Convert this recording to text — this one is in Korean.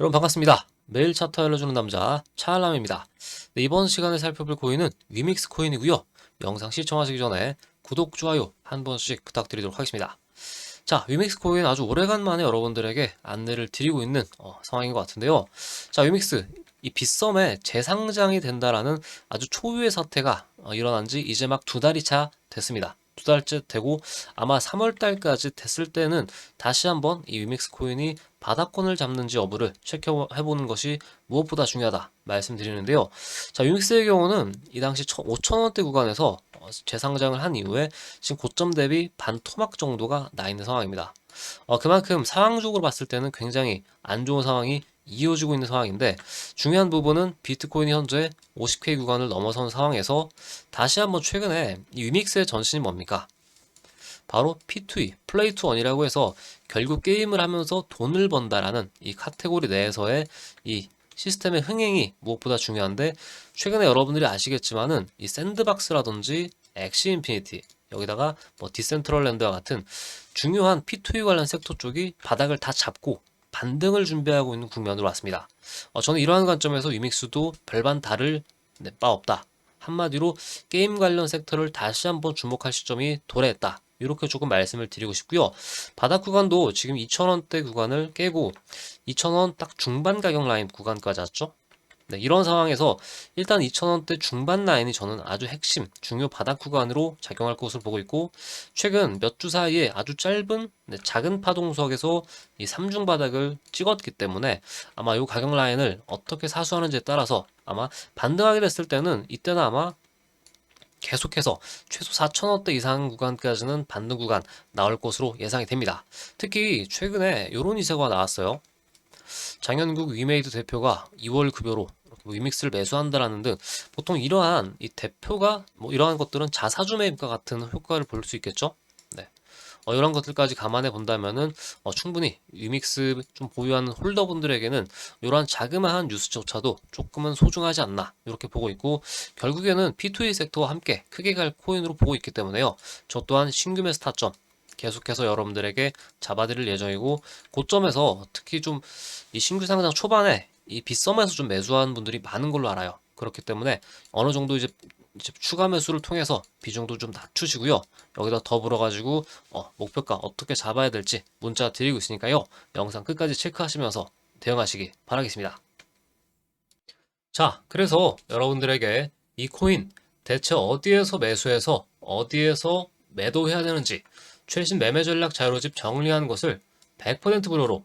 여러분 반갑습니다. 매일 차트 알려주는 남자 차알람입니다. 네, 이번 시간에 살펴볼 코인은 위믹스 코인이고요. 영상 시청하시기 전에 구독, 좋아요 한 번씩 부탁드리도록 하겠습니다. 자, 위믹스 코인 아주 오래간만에 여러분들에게 안내를 드리고 있는 어, 상황인 것 같은데요. 자, 위믹스 이 빗썸에 재상장이 된다라는 아주 초유의 사태가 어, 일어난 지 이제 막 두 달이 차 됐습니다. 두 달째 되고 아마 3월 달까지 됐을 때는 다시 한번 이 위믹스 코인이 바닥권을 잡는지 여부를 체크해 보는 것이 무엇보다 중요하다 말씀드리는데요. 자, 위믹스의 경우는 이 당시 5천원대 구간에서 어, 재상장을 한 이후에 지금 고점 대비 반 토막 정도가 나 있는 상황입니다. 어, 그만큼 상황적으로 봤을 때는 굉장히 안 좋은 상황이 이어지고 있는 상황인데 중요한 부분은 비트코인이 현재 50K 구간을 넘어선 상황에서 다시 한번 최근에 이 위믹스의 전신이 뭡니까? 바로 P2E, 플레이 투 원이라고 해서 결국 게임을 하면서 돈을 번다라는 이 카테고리 내에서의 이 시스템의 흥행이 무엇보다 중요한데 최근에 여러분들이 아시겠지만은 이 샌드박스라든지 엑시 인피니티 여기다가 뭐 디센트럴랜드와 같은 중요한 P2E 관련 섹터 쪽이 바닥을 다 잡고 반등을 준비하고 있는 국면으로 왔습니다. 어, 저는 이러한 관점에서 위믹스도 별반 다를 네, 바 없다. 한마디로 게임 관련 섹터를 다시 한번 주목할 시점이 도래했다. 이렇게 조금 말씀을 드리고 싶고요. 바닥 구간도 지금 2,000원대 구간을 깨고 2,000원 딱 중반 가격 라인 구간까지 왔죠. 네, 이런 상황에서 일단 2,000원대 중반 라인이 저는 아주 핵심, 중요 바닥 구간으로 작용할 것으로 보고 있고 최근 몇 주 사이에 아주 짧은 네, 작은 파동석에서 이 3중 바닥을 찍었기 때문에 아마 이 가격 라인을 어떻게 사수하는지에 따라서 아마 반등하게 됐을 때는 이때는 아마 계속해서 최소 4,000원대 이상 구간까지는 반등 구간 나올 것으로 예상이 됩니다. 특히 최근에 이런 이세가 나왔어요. 장현국 위메이드 대표가 2월 급여로 뭐 위믹스를 매수한다라는 등 보통 이러한 이 대표가 뭐 이러한 것들은 자사주 매입과 같은 효과를 볼 수 있겠죠. 네. 어, 이런 것들까지 감안해 본다면은 어, 충분히 위믹스 좀 보유하는 홀더분들에게는 이러한 자그마한 뉴스조차도 조금은 소중하지 않나 이렇게 보고 있고 결국에는 P2E 섹터와 함께 크게 갈 코인으로 보고 있기 때문에요. 저 또한 신규 매수 타점 계속해서 여러분들에게 잡아드릴 예정이고 고점에서 특히 좀 이 신규 상장 초반에 이 빗썸에서 좀 매수한 분들이 많은 걸로 알아요. 그렇기 때문에 어느 정도 이제, 이제 추가 매수를 통해서 비중도 좀 낮추시고요. 여기다 더불어 가지고 어, 목표가 어떻게 잡아야 될지 문자 드리고 있으니까요. 영상 끝까지 체크하시면서 대응하시기 바라겠습니다. 자, 그래서 여러분들에게 이 코인 대체 어디에서 매수해서 어디에서 매도해야 되는지 최신 매매 전략 자료집 정리한 것을 100% 무료로